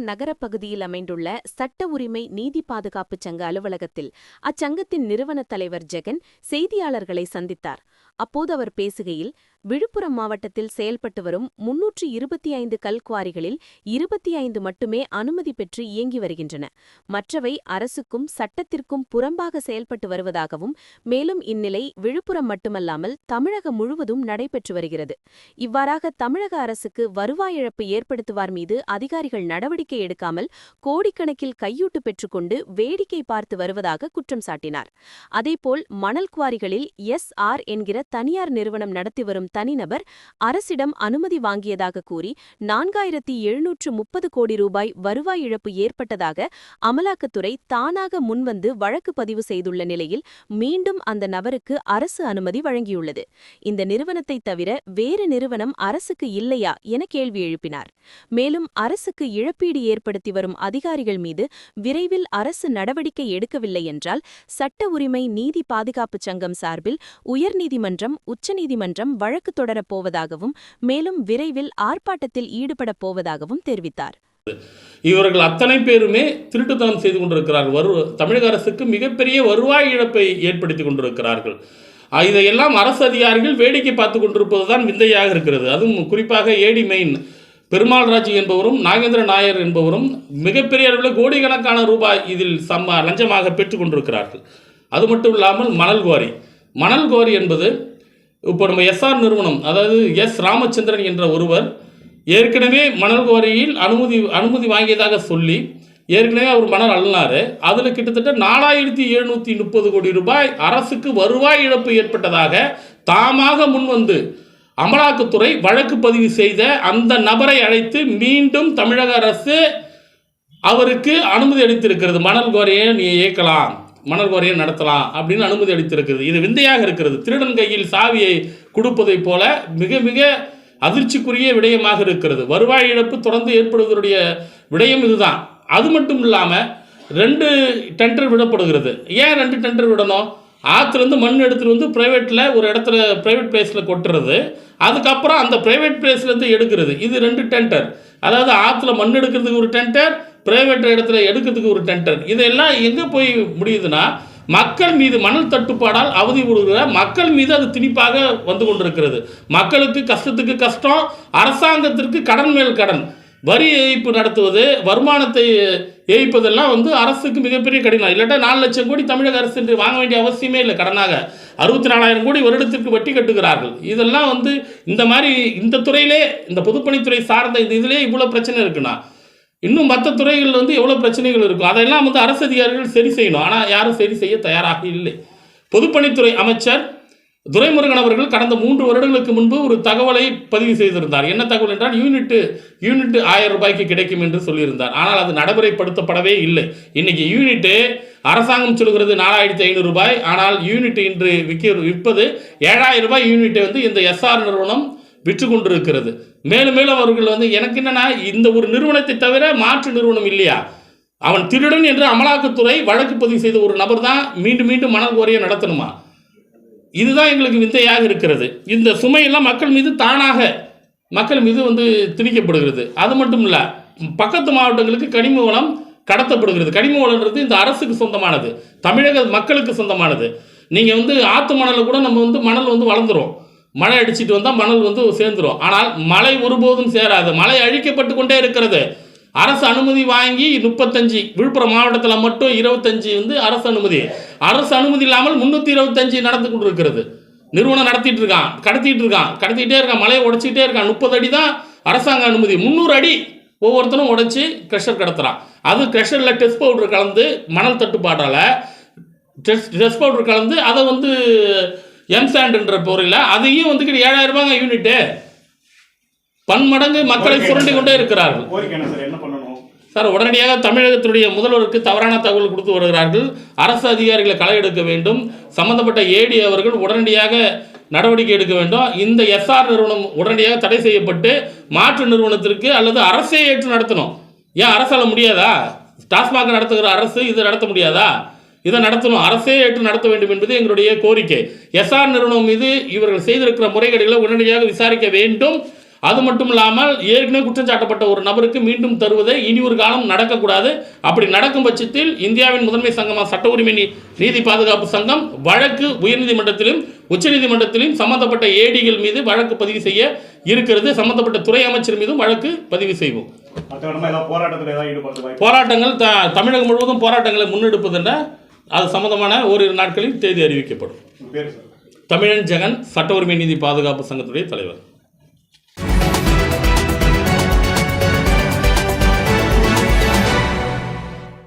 நகரப் பகுதியில் அமைந்துள்ள சட்ட உரிமை நீதி பாதுகாப்பு சங்க அலுவலகத்தில் அச்சங்கத்தின் நிறுவனத் தலைவர் ஜெகன் செய்தியாளர்களை சந்தித்தார். அப்போது அவர் பேசுகையில் விழுப்புரம் மாவட்டத்தில் செயல்பட்டு வரும் முன்னூற்று இருபத்தி ஐந்து கல்குவாரிகளில் இருபத்தி ஐந்து மட்டுமே அனுமதி பெற்று இயங்கி வருகின்றன. மற்றவை அரசுக்கும் சட்டத்திற்கும் புறம்பாக செயல்பட்டு வருவதாகவும் மேலும் இந்நிலை விழுப்புரம் மட்டுமல்லாமல் தமிழகம் முழுவதும் நடைபெற்று வருகிறது. இவ்வாறாக தமிழக அரசுக்கு வருவாய் இழப்பு ஏற்படுத்துவார் மீது அதிகாரிகள் நடவடிக்கை எடுக்காமல் கோடிக்கணக்கில் கையூட்டு பெற்றுக்கொண்டு வேடிக்கை பார்த்து வருவதாக குற்றம் சாட்டினார். அதேபோல் மணல் குவாரிகளில் எஸ் ஆர் என்கிற தனியார் நிறுவனம் நடத்தி வரும் தனிநபர் அரசிடம் அனுமதி வாங்கியதாக கூறி நான்காயிரத்தி எழுநூற்று முப்பது கோடி ரூபாய் வருவாய் இழப்பு ஏற்பட்டதாக அமலாக்கத்துறை தானாக முன்வந்து வழக்கு பதிவு செய்துள்ள நிலையில் மீண்டும் அந்த நபருக்கு அரசு அனுமதி வழங்கியுள்ளது. இந்த நிறுவனத்தை தவிர வேறு நிறுவனம் அரசுக்கு இல்லையா என கேள்வி எழுப்பினார். மேலும் அரசுக்கு இழப்பீடு ஏற்படுத்தி வரும் அதிகாரிகள் மீது விரைவில் அரசு நடவடிக்கை எடுக்கவில்லை என்றால் சட்ட உரிமை நீதி பாதுகாப்பு சங்கம் சார்பில் உயர்நீதிமன்றம் உச்சநீதிமன்றம் வழக்கு தொடரப் போவதாகவும் மேலும் விரைவில் ஆர்ப்பாட்டத்தில் ஈடுபடப் போவதாகவும் தெரிவித்தார். இவர்கள் அத்தனை பேருமே திருட்டுத்தனம் செய்து கொண்டிருக்கிறார்கள் வரு தமிழக அரசுக்கு மிகப்பெரிய வருவாய் இழப்பை ஏற்படுத்தி கொண்டிருக்கிறார்கள். இதையெல்லாம் அரசு அதிகாரிகள் வேடிக்கை பார்த்து கொண்டிருப்பது தான் விந்தையாக இருக்கிறது. அதுவும் குறிப்பாக ஏடி மெயின் பெருமாள் ராஜ் என்பவரும் நாகேந்திர நாயர் என்பவரும் மிகப்பெரிய அளவில் கோடிக்கணக்கான ரூபாய் இதில் சம்ம லஞ்சமாக பெற்றுக் கொண்டிருக்கிறார்கள். அது மட்டும் இல்லாமல் மணல் கோரி. மணல் கோரி என்பது இப்போ நம்ம எஸ்ஆர் நிறுவனம் அதாவது எஸ் ராமச்சந்திரன் என்ற ஒருவர் ஏற்கனவே மணல் குவாரியில் அனுமதி அனுமதி வாங்கியதாக சொல்லி ஏற்கனவே அவர் மணல் அள்ளினார். அதில் கிட்டத்தட்ட நாலாயிரத்தி எழுநூற்றி முப்பது கோடி ரூபாய் அரசுக்கு வருவாய் இழப்பு ஏற்பட்டதாக தாமாக முன்வந்து அமலாக்கத்துறை வழக்கு பதிவு செய்த அந்த நபரை அழைத்து மீண்டும் தமிழக அரசு அவருக்கு அனுமதி அளித்திருக்கிறது. மணல் குவாரியை நீ இயக்கலாம். மணல் குவாரியை நடத்தலாம் அப்படின்னு அனுமதி அளித்திருக்கிறது இது விந்தையாக இருக்கிறது. திருடன் கையில் சாவியை கொடுப்பதைப் போல மிக மிக அதிர்ச்சிக்குரிய விடயமாக இருக்கிறது. வருவாய் இழப்பு தொடர்ந்து ஏற்படுவதனுடைய விடயம் இதுதான். அது மட்டும் இல்லாமல் ரெண்டு டெண்டர் விடப்படுகிறது. ஏன் ரெண்டு டெண்டர் விடணும்? ஆற்றுலேருந்து மண் எடுத்துகிட்டு வந்து ப்ரைவேட்டில் ஒரு இடத்துல ப்ரைவேட் பிளேஸில் கொட்டுறது. அதுக்கப்புறம் அந்த ப்ரைவேட் பிளேஸ்லேருந்து எடுக்கிறது. இது ரெண்டு டெண்டர். அதாவது ஆற்றுல மண் எடுக்கிறதுக்கு ஒரு டெண்டர் ப்ரைவேட் இடத்துல எடுக்கிறதுக்கு ஒரு டெண்டர் இதெல்லாம் எங்கே போய் முடியுதுன்னா மக்கள் மீது மணல் தட்டுப்பாடால் அவதிப்படுகிற மக்கள் மீது அது திணிப்பாக வந்து கொண்டிருக்கிறது. மக்களுக்கு கஷ்டத்துக்கு கஷ்டம் அரசாங்கத்திற்கு கடன் மேல் கடன். வரி ஏய்ப்பு நடத்துவது வருமானத்தை ஏய்ப்பதெல்லாம் வந்து அரசுக்கு மிகப்பெரிய கடினம். இல்லாட்டா நாலு லட்சம் கோடி தமிழக அரசு என்று வாங்க வேண்டிய அவசியமே இல்லை கடனாக. அறுபத்தி நாலாயிரம் கோடி வருடத்திற்கு வட்டி கட்டுகிறார்கள். இதெல்லாம் வந்து இந்த மாதிரி இந்த துறையிலே இந்த பொதுப்பணித்துறை சார்ந்த இந்த இதிலே இவ்வளோ பிரச்சனை இருக்குன்னா இன்னும் மற்ற துறைகளில் வந்து எவ்வளோ பிரச்சனைகள் இருக்கும்? அதெல்லாம் வந்து அரசு அதிகாரிகள் சரி செய்யணும். ஆனால் யாரும் சரி செய்ய தயாராக இல்லை. பொதுப்பணித்துறை அமைச்சர் துரைமுருகன் அவர்கள் கடந்த மூன்று வருடங்களுக்கு முன்பு ஒரு தகவலை பதிவு செய்திருந்தார். என்ன தகவல் என்றால் யூனிட்டு யூனிட் ஆயிரம் ரூபாய்க்கு கிடைக்கும் என்று சொல்லியிருந்தார். ஆனால் அது நடைமுறைப்படுத்தப்படவே இல்லை. இன்னைக்கு யூனிட்டு அரசாங்கம் சொல்கிறது நாலாயிரத்தி ஐநூறு ரூபாய். ஆனால் யூனிட் இன்று விற்க விற்பது ஏழாயிரம் ரூபாய் யூனிட்டை வந்து இந்த எஸ்ஆர் நிறுவனம் விற்று கொண்டிருக்கிறது மேலும் மேலும் அவர்கள் வந்து எனக்கு என்னென்னா இந்த ஒரு நிறுவனத்தை தவிர மாற்று நிறுவனம் இல்லையா? அவன் திருடன் என்று அமலாக்கத்துறை வழக்கு பதிவு செய்த ஒரு நபர் தான் மீண்டும் மீண்டும் மணல் கோரியை நடத்தணுமா? இதுதான் எங்களுக்கு விந்தையாக இருக்கிறது. இந்த சுமையெல்லாம் மக்கள் மீது தானாக மக்கள் மீது வந்து திணிக்கப்படுகிறது. அது மட்டும் இல்லை பக்கத்து மாவட்டங்களுக்கு கனிம வளம் கடத்தப்படுகிறது. கனிம வளம்ன்றது இந்த அரசுக்கு சொந்தமானது. தமிழக மக்களுக்கு சொந்தமானது. நீங்கள் வந்து ஆற்று மணலில் கூட நம்ம வந்து மணல் வந்து வளர்ந்துரும். மழை அடிச்சிட்டு வந்தால் மணல் வந்து சேர்ந்துரும். ஆனால் மழை ஒருபோதும் சேராது. மழை அழிக்கப்பட்டு கொண்டே இருக்கிறது. அரசு அனுமதி வாங்கி முப்பத்தஞ்சு விழுப்புரம் மாவட்டத்தில் மட்டும் இருபத்தஞ்சு வந்து அரசு அனுமதி. அரசு அனுமதி இல்லாமல் முந்நூற்றி இருபத்தஞ்சு நடந்து கொண்டு இருக்கிறது நிறுவனம் நடத்திட்டு இருக்கான் கடத்திட்டு இருக்கான் கடத்திட்டே இருக்கான் மலையை உடைச்சிட்டே இருக்கான். முப்பது அடி தான் அரசாங்க அனுமதி. முந்நூறு அடி ஒவ்வொருத்தரும் உடைச்சி க்ரெஷர் கடத்துறான். அது க்ரெஷரில் டெஸ்ட் பவுடர் கலந்து மணல் தட்டுப்பாட்டால் டெஸ்ட் டெஸ்ட் பவுடர் கலந்து அதை வந்து எம்சாண்டுன்ற பொருளில் அதையும் வந்துக்கிட்டு ஏழாயிரம் ரூபாங்க யூனிட்டு பன்மடங்கு மக்களை சுரண்டி கொண்டே இருக்கிறார்கள். சார் என்ன பண்ணணும்? சார் உடனடியாக தமிழகத்துடைய முதல்வருக்கு தவறான தகவல் கொடுத்து வருகிறார்கள். அரசு அதிகாரிகளை களை எடுக்க வேண்டும். சம்பந்தப்பட்ட ஏடி அவர்கள் உடனடியாக நடவடிக்கை எடுக்க வேண்டும். இந்த எஸ்ஆர் நிறுவனம் உடனடியாக தடை செய்யப்பட்டு மாற்று நிறுவனத்திற்கு அல்லது அரசே ஏற்று நடத்தணும். ஏன் அரசால முடியாதா? டாஸ்மாக் நடத்துகிற அரசு இதை நடத்த முடியாதா? இதை நடத்தணும். அரசே ஏற்று நடத்த வேண்டும் என்பது எங்களுடைய கோரிக்கை. எஸ்ஆர் நிறுவனம் மீது இவர்கள் செய்திருக்கிற முறைகேடுகளை உடனடியாக விசாரிக்க வேண்டும். அது மட்டும் இல்லாமல் ஏற்கனவே குற்றம் சாட்டப்பட்ட ஒரு நபருக்கு மீண்டும் தருவதை இனி ஒரு காலம் நடக்கக்கூடாது. அப்படி நடக்கும் பட்சத்தில் இந்தியாவின் முதன்மை சங்கமாக சட்ட உரிமை நீதி பாதுகாப்பு சங்கம் வழக்கு உயர்நீதிமன்றத்திலும் உச்சநீதிமன்றத்திலும் சம்பந்தப்பட்ட ஏடிகள் மீது வழக்கு பதிவு செய்ய இருக்கிறது. சம்பந்தப்பட்ட துறை அமைச்சர் மீதும் வழக்கு பதிவு செய்வோம். போராட்டங்கள் தமிழகம் முழுவதும் போராட்டங்களை முன்னெடுப்பதென்ற அது சம்பந்தமான ஓரிரு நாட்களில் தேதி அறிவிக்கப்படும். தமிழன் ஜெகன் சட்ட உரிமை நீதி பாதுகாப்பு சங்கத்துடைய தலைவர்.